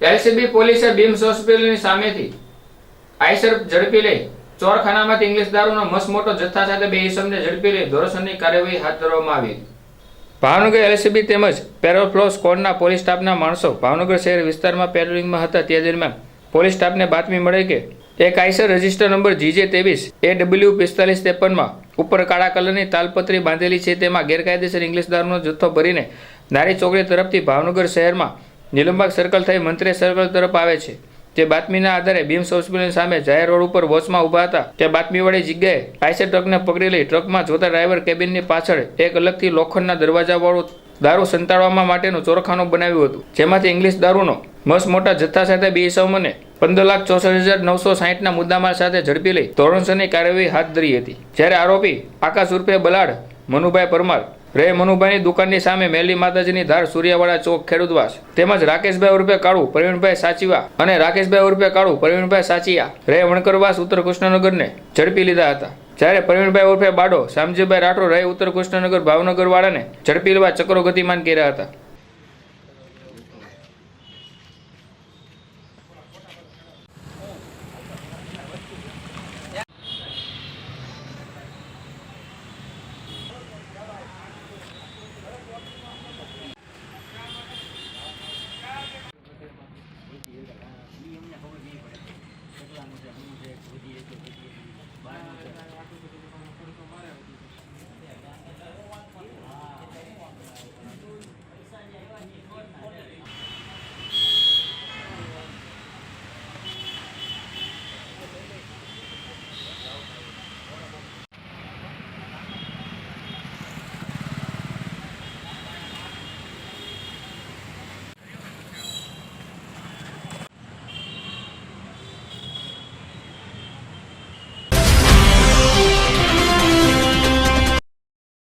LCB પોલીસે BIMS હોસ્પિટલની સામેથી આઈસર ઝડપી લઈ ચોરખાનામાંથી ઇંગ્લિશ દારૂનો મસમોટો જથ્થા સાથે બે ઇસમને ઝડપી લઈ ધોરસરની કાર્યવાહી હાથ ધરવામાં આવી ભાવનગર એલસીબી તેમજ પેરોફ્લો સ્કોડના પોલીસ સ્ટાફના માણસો ભાવનગર શહેર વિસ્તારમાં પેટ્રોલિંગમાં હતા. તે દરમિયાન પોલીસ સ્ટાફને બાતમી મળી કે એક આઈસર રજિસ્ટર નંબર જીજે ત્રેવીસ એ ડબલ્યુ પિસ્તાલીસ ત્રેપનમાં ઉપર કાળા કલરની તાલપત્રી બાંધેલી છે. તેમાં ગેરકાયદેસર ઇંગ્લિશ દારૂનો જથ્થો ભરીને નારી ચોકડી તરફથી ભાવનગર શહેરમાં નીલમબાગ સર્કલ થઈ મંત્રી સર્કલ તરફ આવે છે. તે બાતમીના આધારે બીમ્સ હોસ્પિટલની સામે જાહેર રોડ ઉપર વોચમાં ઊભા હતા. તે બાતમીવાળી જગ્યાએ આઈસર ટ્રકને પકડી લઈ ટ્રકમાં જોતા ડ્રાઈવર કેબિનની પાછળ એક અલગથી લોખંડના દરવાજાવાળું દારૂ સંતાડવા માટેનું ચોરખાનું બનાવ્યું હતું. જેમાંથી ઇંગ્લિશ દારૂનો મસ મોટા જથ્થા સાથે બે ઇસમોને પંદર લાખ ચોસઠ હજાર નવસો સાહીઠના મુદ્દામાલ સાથે ઝડપી લઈ ધોરણસરની કાર્યવાહી હાથ ધરી હતી. જ્યારે આરોપી આકાશ ઉર્ફે બલાડ મનુભાઈ પરમાર રે મનુભાઈની દુકાનની સામે મેલી માતાજીની ધાર સૂર્યવાળા ચોક ખેડૂતવાસ. તેમજ રાકેશભાઈ ઉર્ફે કાળુ પ્રવીણભાઈ સાચીવા અને રાકેશભાઈ ઉર્ફે કાળુ પ્રવીણભાઈ સાચીયા. રે વણકરવાસ ઉત્તર કૃષ્ણનગરને ઝડપી લીધા હતા. જ્યારે પ્રવીણભાઈ ઉર્ફે બાડો, શામજીભાઈ રાઠોડ રહે ઉત્તર કૃષ્ણનગર ભાવનગર વાળાને ઝડપી લેવા ચક્રો ગતિમાન કર્યા હતા. Thank.